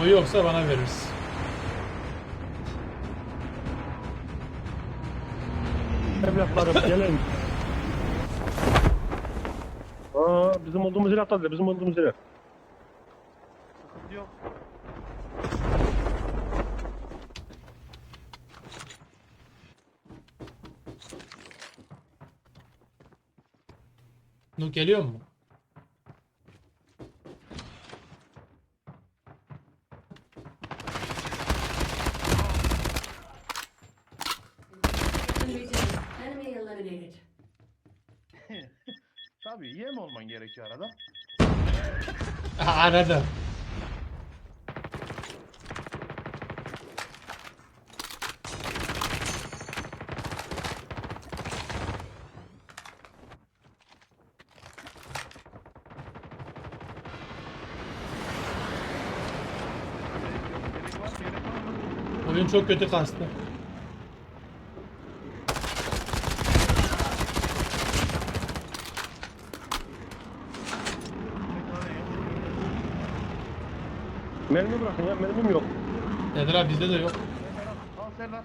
O yoksa bana veririz. Evlatlarım gelin. Aa, bizim olduğumuz yere atladı. Bizim olduğumuz yere. Sıkıntı yok. Nuk geliyor mu? Enemy down. Enemy eliminated. Yem olman gerekiyor arada. Mı? Oyun çok kötü kastı. Mermi bırakın ya. Mermim yok. Nedir abi bizde de yok. Al Serdar.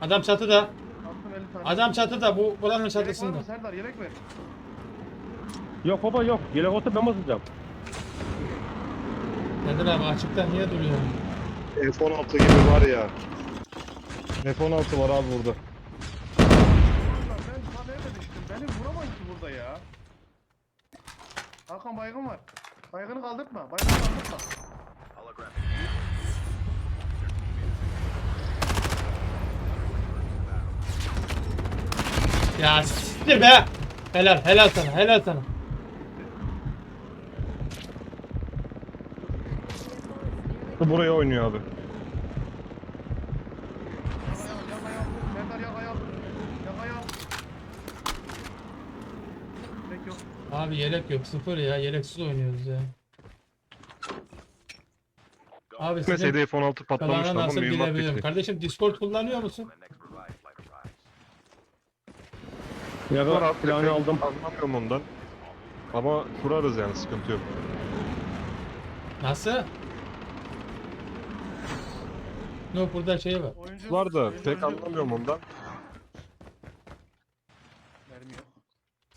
Adam çatıda. Attım 50 tane. Adam çatıda. Bu buranın var çatısında. mı Serdar? Yelek ver. Yok baba yok. Yelek olsa ben basacağım. Nedir abi açıkta niye duruyor? F-16 gibi var ya. F-16 var abi burada. Ulan ben ta nerede düştüm? Beni vuramayın ki burada ya. Hakan baygın var. Baygını kaldırtma. Baygını kaldırtma. Ya siktir be. Helal helal sana helal sana. Buraya oynuyor abi. Abi yelek yok sıfır ya yeleksiz oynuyoruz ya. Abi sizin Mesela F-16 patlamış kalana ama nasıl mühimmat bilebilirim. bitti. Kardeşim Discord kullanıyor musun? Silahını pek aldım. Anlamıyorum ondan. Ama kurarız yani sıkıntı yok. Nasıl? No burada şey var. Oyuncu Var da pek anlamıyorum ondan. Yok.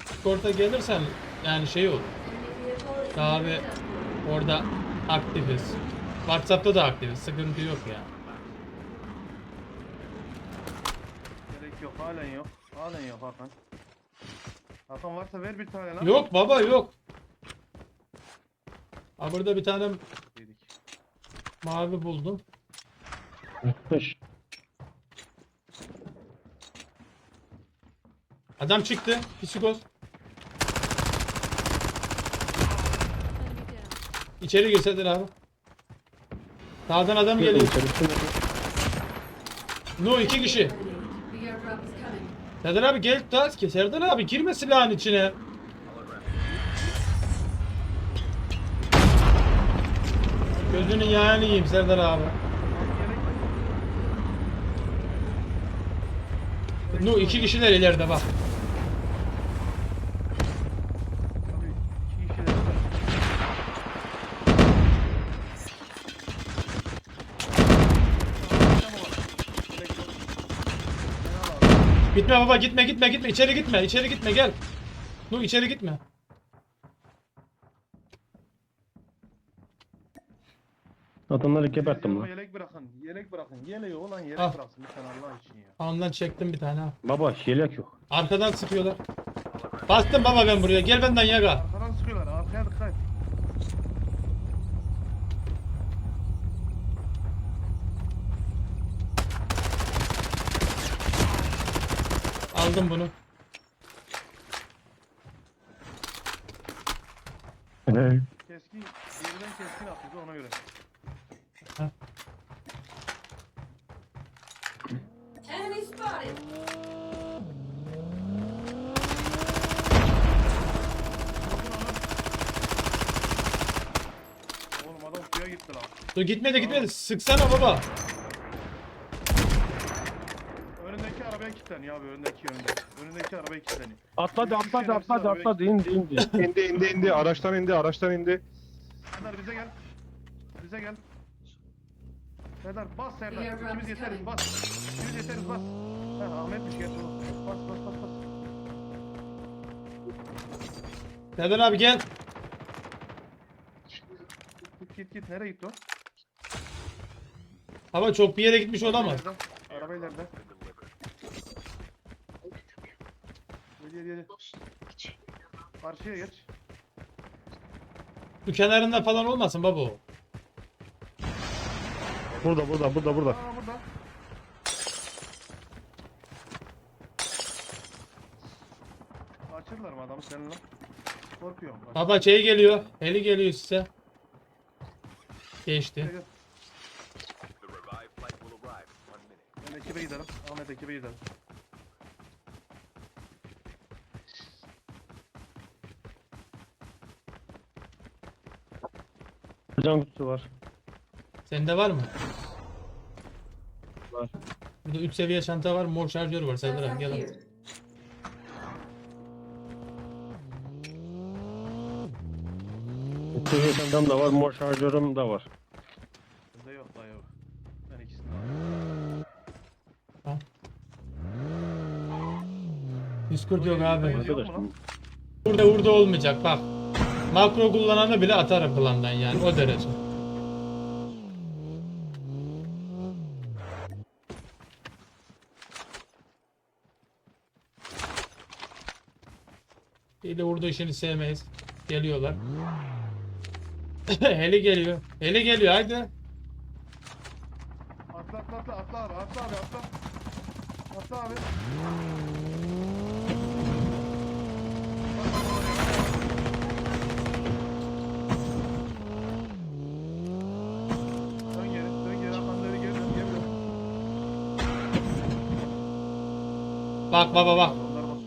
Discord'a gelirsen yani şey olur. Abi orada aktifiz. Whatsapp'ta da aktifiz. Sıkıntı yok ya. Gerek yok. Halen yok. Halen yok Hakan. Hakan varsa ver bir tane lan. Yok baba yok. Ha burada bir tane Dedik. mavi buldum. Adam çıktı. Psikoz. İçeri girseler abi. Sağdan adam geliyor. No iki kişi. Serdar abi gel daha ki. Serdar abi girme silahın içine. Gözünün yağını yiyeyim Serdar abi. No iki kişiler ileride bak. Tabii iki kişiler. Gerek yok. Fena var. Gitme baba gitme gitme gitme içeri gitme içeri gitme gel. No içeri gitme. Adamları geberttim lan. Yelek bırakın. Yelek bırakın. Yeleği olan yelek Al. bıraksın lütfen Allah için ya. Ondan çektim bir tane ha. Baba yelek yok. Arkadan sıkıyorlar. Bastım baba ben buraya. Gel benden yaga. Arkadan sıkıyorlar. Arkaya dikkat et. Aldım bunu. Keskin. Yerden keskin atıyordu ona göre. Enemy spotted. Oğlum adam suya gitti lan. Dur gitmedi gitmedi. Sıksana baba. Önündeki abi. Önündeki önünde. Önündeki. Atladı Üç kişi atladı atladı arabaya atladı indi indi. İndi indi indi araçtan indi araçtan indi. Serdar bize gel. Bize gel. Serdar bas Serdar. İkimiz yeteriz bas. İkimiz yeteriz bas. Ha Ahmetmiş gerçi o. Bas bas bas bas. Serdar abi gel. Git git git nereye gitti o? Ama çok bir yere gitmiş olamaz. İleride. Araba ileride. Gel gel gel. Karşıya geç. Bu kenarında falan olmasın baba o. Burada burada burada burada. Aa burada. Açırlar mı adamı seninle? Korkuyorum. Bak. Baba şey geliyor. Heli geliyor size. Geçti. Ben ekibe giderim. Ahmet ekibe giderim. Can kutusu var. Sende var mı? Var. Burada 3 seviye çanta var. Mor şarjör var. Serdar abi gel. al. Seviye çantam da var. Mor şarjörüm de var. Bende yok da yok. Ben ikisini de alayım. 140 yok abi. Burada burada olmayacak bak. Makro kullananı bile atarım plandan yani o derece. Heli vurdu işini sevmeyiz. Geliyorlar. Heli geliyor. Heli geliyor haydi. Atla atla atla abi atla abi atla. Atla abi. Bak bak. Onlar bak.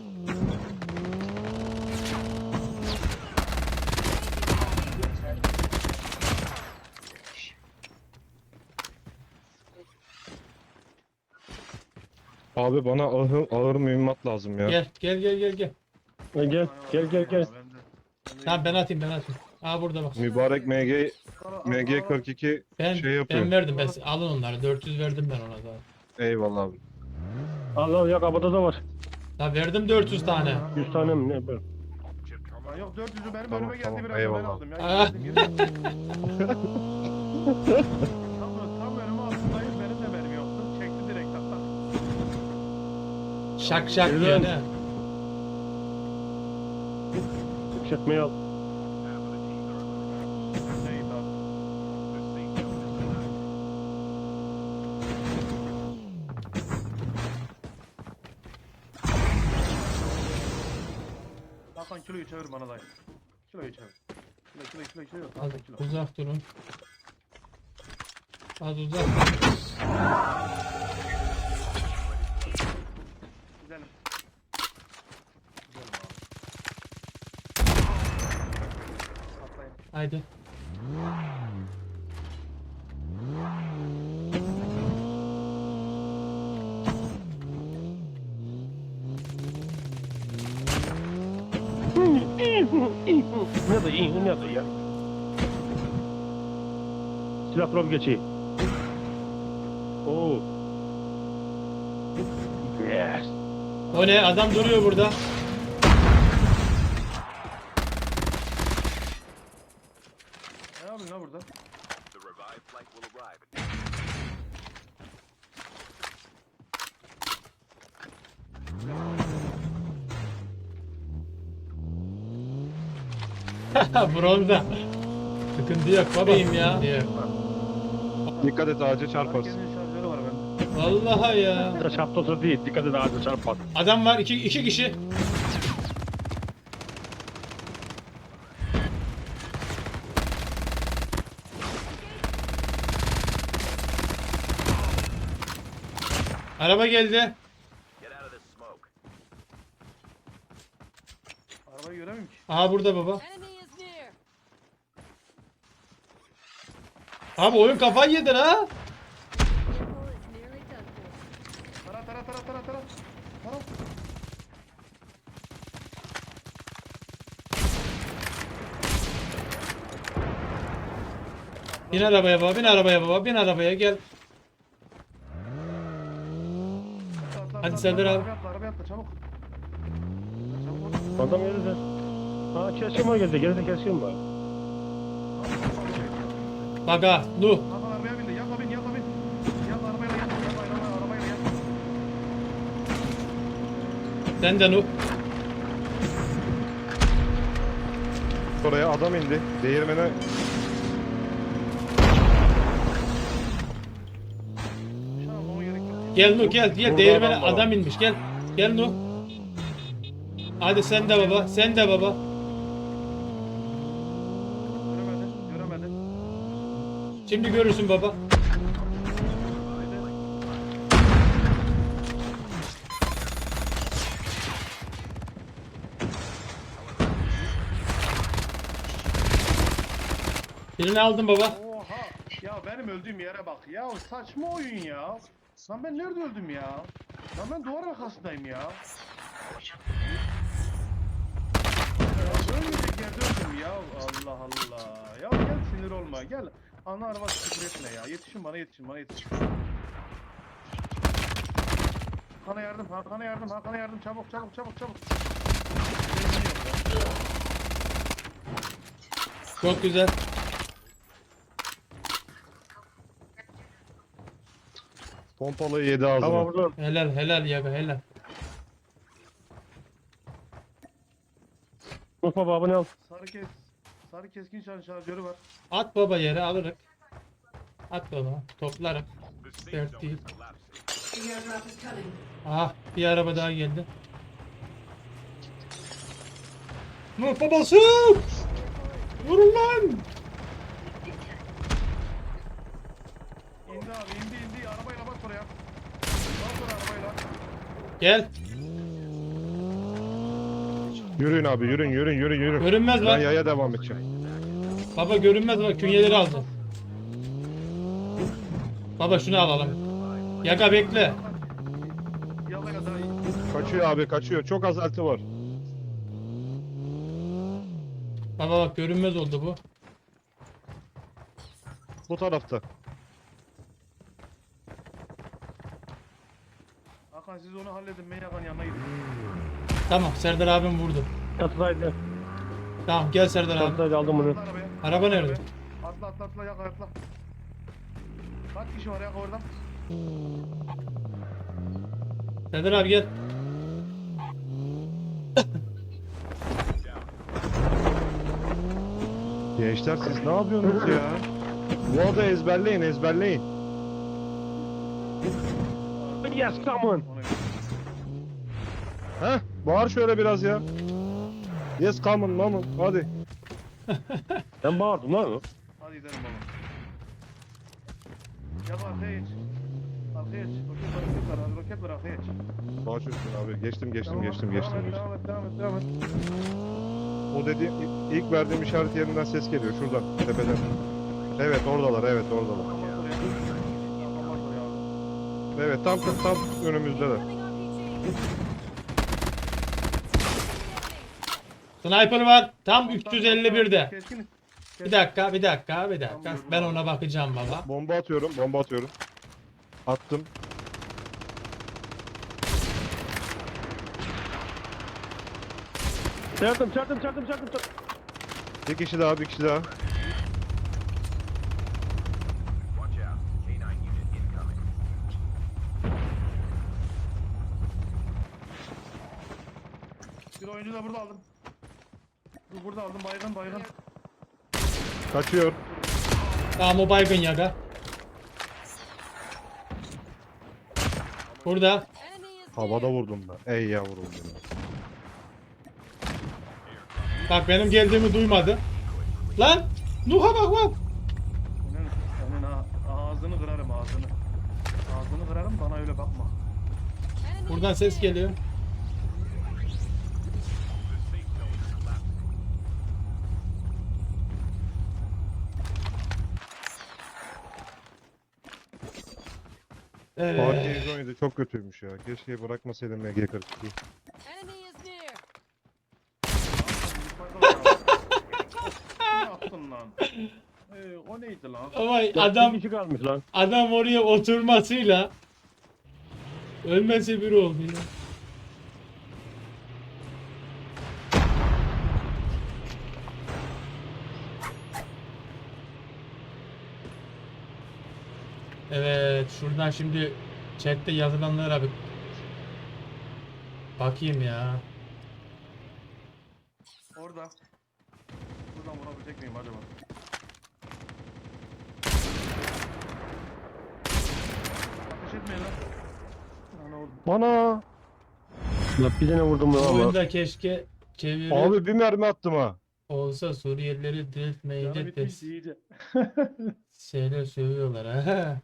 Abi bana ağır, ağır mühimmat lazım ya. Gel gel gel gel gel. E, Gel gel gel gel. Bende Tamam ben atayım ben atayım. Aa burada bak. Mübarek MG MG 42 Ben şey yapıyor. ben verdim ben alın onları 400 verdim ben ona da. Eyvallah abi. Al al ya kapıda da var. Ya verdim 400 tane. 100 tane mi ne? böyle? Lan yok 400'ü benim Tamam, önüme geldi tamam, biraz da ben aldım ya. Ah. Geldim, geldim. tam, tam önüme altındayım benim de benim yoktu. Çekti direkt tak. Şak şak Güzel. diyor ne? Yükseltmeyi al. Kiloyu çevir bana dayı. Kiloyu çevir. Kilo kilo kilo kilo. Az Hakan kilo. uzak durun. Az uzak. Gidelim. Gidelim abi. Atlayın. Haydi. Ne de iyi ne de ya. Silah drop geçeyim. Oo. Yes. O ne? Adam duruyor burada. Ne yapıyorsun lan burada? Bronza. Sıkıntı yok babayım ya. Dikkat et ağaca çarparsın. Herkesin şarjörü var bende. Vallahi ya. Da şaptosu değil. Dikkat et ağaca çarpar. Adam var iki, iki kişi. Araba geldi. Arabayı göremiyorum ki. Aha burada baba. Abi oyun kafayı yedin ha. Tara tara tara tara tara. Tara. Bin arabaya baba, bin arabaya baba, bin arabaya gel. Atla, atla, Hadi atla, Serdar atla, abi. Arabaya atla, arabaya atla çabuk. Adam yürüdü. Ha keskin var geldi. Geride keskin var. Ha. Nuh. Hakan arabaya bindi. Yat bin yat bin. Yat arabayla yat. Yat arabayla arabayla yat. Sen de Nuh. Oraya adam indi. Değirmene an ona gerek yok. Gel Nuh gel. Gel Burada değirmene adam var. adam inmiş. Gel. Gel Nuh. Hadi sen de baba. Sen de baba. Şimdi görürsün baba. Birini aldım baba. Oha. Ya benim öldüğüm yere bak. Ya saçma oyun ya. Lan ben nerede öldüm ya? Lan ben duvar arkasındayım ya. Ya ölmeyecek yerde öldüm ya. Allah Allah. Ya gel sinir olma gel. Ana araba küfür etme ya. Yetişin bana yetişin bana yetişin. Hakan'a yardım, Hakan'a yardım, Hakan'a yardım. Çabuk, çabuk, çabuk, çabuk. Çok güzel. pompalıyı yedi ağzına. Tamam burada. Helal helal yaga helal. Mustafa abone al. Sarı kes, sarı keskin şarj şarjörü var. At baba yere alırık. At baba. Toplarım. Dert değil. Aha bir araba daha geldi. Nuh babası! Vurun lan! İndi abi, indi, indi. Arabayla bak oraya. Bak oraya arabayla. Gel. Yürüyün abi yürüyün yürüyün yürüyün yürüyün. Görünmez Ben bak. yaya devam edeceğim. Baba görünmez bak künyeleri aldım. Baba şunu alalım. Yaga bekle. Kaçıyor abi kaçıyor. Çok az altı var. Baba bak görünmez oldu bu. Bu tarafta. Hakan siz onu halledin. Ben Hakan yanına gidin. Tamam Serdar abim vurdu. Çatıdaydı. Tamam gel Serdar abi. Çatıdaydı aldım bunu. Arabaya. Araba nerede? Atla atla atla yak atla. Kaç kişi var yak orada? Serdar abi gel. Gençler siz ne yapıyorsunuz ya? Bu adı ezberleyin ezberleyin. Yes come on. Heh bağır şöyle biraz ya. Yes come on mama hadi. Ben bağırdım lan. Hadi gidelim baba. Yak arkaya geç. Arkaya geç. Roket var roket var. Hadi roket var arkaya geç. Bağır üstüne abi geçtim geçtim Tamam, geçtim devam geçtim. et, geçtim. Devam et devam et devam et. O dedi ilk verdiğim işaret yerinden ses geliyor şuradan tepeden. Evet oradalar evet oradalar. Evet tam tam önümüzdeler. Sniper var. Tam 351'de. Keskin. Bir dakika, bir dakika, bir dakika. Ben ona bakacağım baba. Bomba atıyorum bomba atıyorum. Attım. Çarptım çarptım çarptım çarptım. çarptım. Bir kişi daha bir kişi daha. Bir oyuncu da burada aldım. Burada aldım baygın baygın. Kaçıyor. Tamam o baygın yaga. Burada. Enemy is Havada vurdum ben. Ey yavrum. Bak benim geldiğimi duymadı. Lan! Nuh'a bak bak. Senin, senin ağzını kırarım ağzını. Ağzını kırarım bana öyle bakma. Buradan ses geliyor. Evet. 117 çok kötüymüş ya. Keşke bırakmasaydım MG42. enemy is near. ne yaptın lan? Ee, o neydi lan? Ama adam kişi kalmış lan. adam oraya oturmasıyla Ölmese biri oldu ya. Evet, şuradan şimdi chatte yazılanlara bir bakayım ya. Orada. Buradan vurabilecek miyim acaba? Ateş etmeyin lan. Ana. Bana. Ya bir tane vurdum Bu Allah. oyunda keşke çeviri Abi bir mermi attım ha. olsa Suriyelileri Canı diriltmeyince bitmiş de iyice. şeyler sövüyorlar ha.